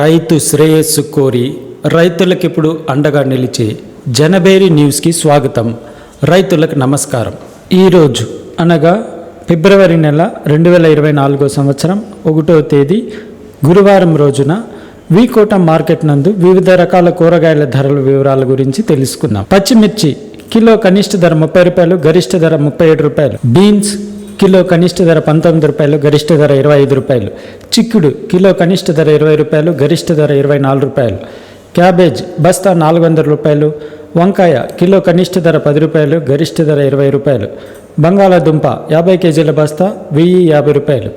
రైతు శ్రేయస్సు కోరి రైతులకు ఇప్పుడు అండగా నిలిచే జనబేరి న్యూస్కి స్వాగతం. రైతులకు నమస్కారం. ఈరోజు అనగా ఫిబ్రవరి నెల రెండు వేల ఇరవై నాలుగో సంవత్సరం ఒకటో తేదీ గురువారం రోజున వీకోట మార్కెట్ నందు వివిధ రకాల కూరగాయల ధరల వివరాల గురించి తెలుసుకుందాం. పచ్చిమిర్చి కిలో కనిష్ట ధర ముప్పై రూపాయలు గరిష్ట ధర ముప్పై ఏడు రూపాయలు. బీన్స్ కిలో కనిష్ట ధర పంతొమ్మిది రూపాయలు గరిష్ట ధర ఇరవై ఐదు రూపాయలు. చిక్కుడు కిలో కనిష్ట ధర ఇరవై రూపాయలు గరిష్ట ధర ఇరవై నాలుగు రూపాయలు. క్యాబేజ్ బస్తా నాలుగు వందల రూపాయలు. వంకాయ కిలో కనిష్ట ధర పది రూపాయలు గరిష్ట ధర ఇరవై రూపాయలు. బంగాళాదుంప యాభై కేజీల బస్తా వెయ్యి యాభై రూపాయలు.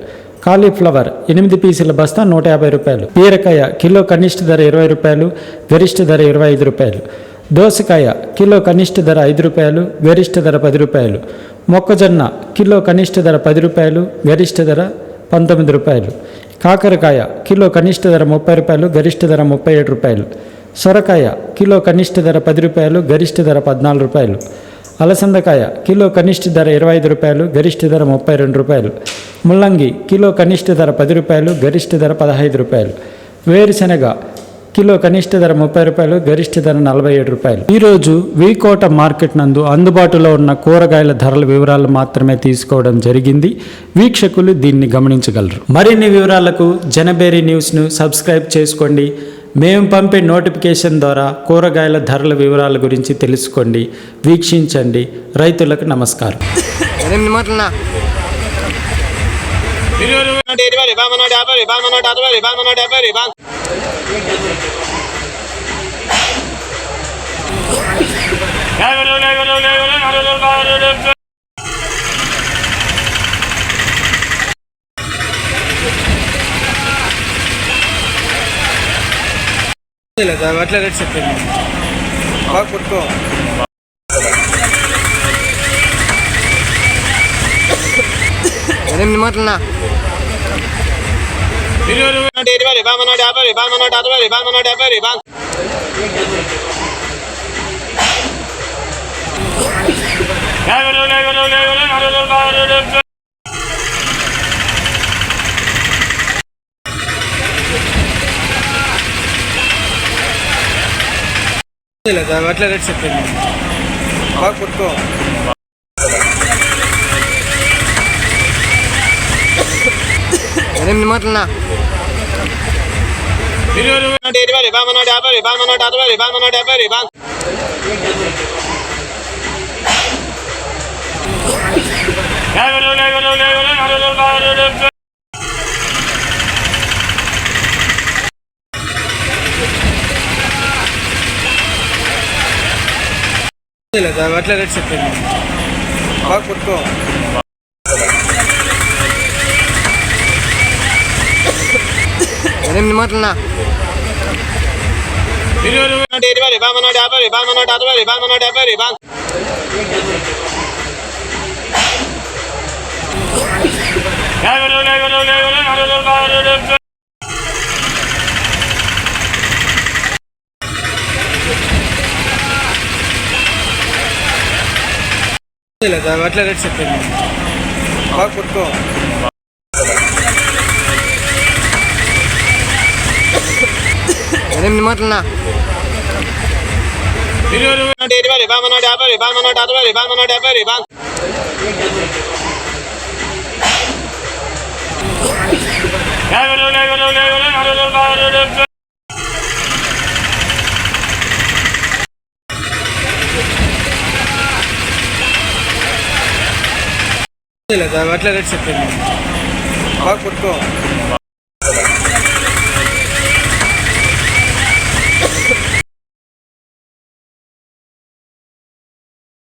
కాలీఫ్లవర్ ఎనిమిది పీసుల బస్తా నూట యాభై రూపాయలు. బీరకాయ కిలో కనిష్ట ధర ఇరవై రూపాయలు గరిష్ట ధర ఇరవై ఐదు రూపాయలు. దోసకాయ కిలో కనిష్ట ధర ఐదు రూపాయలు గరిష్ట ధర పది రూపాయలు. మొక్కజొన్న కిలో కనిష్ట ధర పది రూపాయలు గరిష్ట ధర పంతొమ్మిది రూపాయలు. కాకరకాయ కిలో కనిష్ట ధర ముప్పై రూపాయలు గరిష్ట ధర ముప్పై ఏడు రూపాయలు. సొరకాయ కిలో కనిష్ట ధర పది రూపాయలు గరిష్ట ధర పద్నాలుగు రూపాయలు. అలసందకాయ కిలో కనిష్ట ధర ఇరవై ఐదు రూపాయలు గరిష్ట ధర ముప్పై రెండు రూపాయలు. ముల్లంగి కిలో కనిష్ట ధర పది రూపాయలు గరిష్ట ధర పదహైదు రూపాయలు. వేరుశెనగ కిలో కనిష్ట ధర ముప్పై రూపాయలు గరిష్ట ధర నలభై ఏడు రూపాయలు ఈరోజు వీకోట మార్కెట్ నందు అందుబాటులో ఉన్న కూరగాయల ధరల వివరాలు మాత్రమే తీసుకోవడం జరిగింది వీక్షకులు దీన్ని గమనించగలరు మరిన్ని వివరాలకు జనబేరి న్యూస్ను సబ్స్క్రైబ్ చేసుకోండి మేము పంపే నోటిఫికేషన్ ద్వారా కూరగాయల ధరల వివరాల గురించి తెలుసుకోండి వీక్షించండి రైతులకు నమస్కారం ఎనిమిది మాటలన్నా నూట ఇరవై రిబాన్ నూట యాభై రిబాన్ నూట అట్లా రేట్ చెప్పింది బాగా పుట్టుకో ఎనిమిది మాటలన్నా నూట ఇరవై రిబాన్ నూట యాభై రిబాన్ నూట అరవై రిబాన్ నూట డెబ్బై రిబాన్ లేదా అట్లా రేట్ చెప్పింది బాగా పుట్టుకో ఎనిమిది మాటలన్నా నూట ఇరవై రిబాన్ నూట యాభై రిబాన్ నూట అరవై రిబాన్ నూట అట్లా రేట్ చెప్పండి. బాగా పుట్టుకో రిబాన్ లేదా అట్లా రేట్ చెప్పింది బాగా కొట్టుకో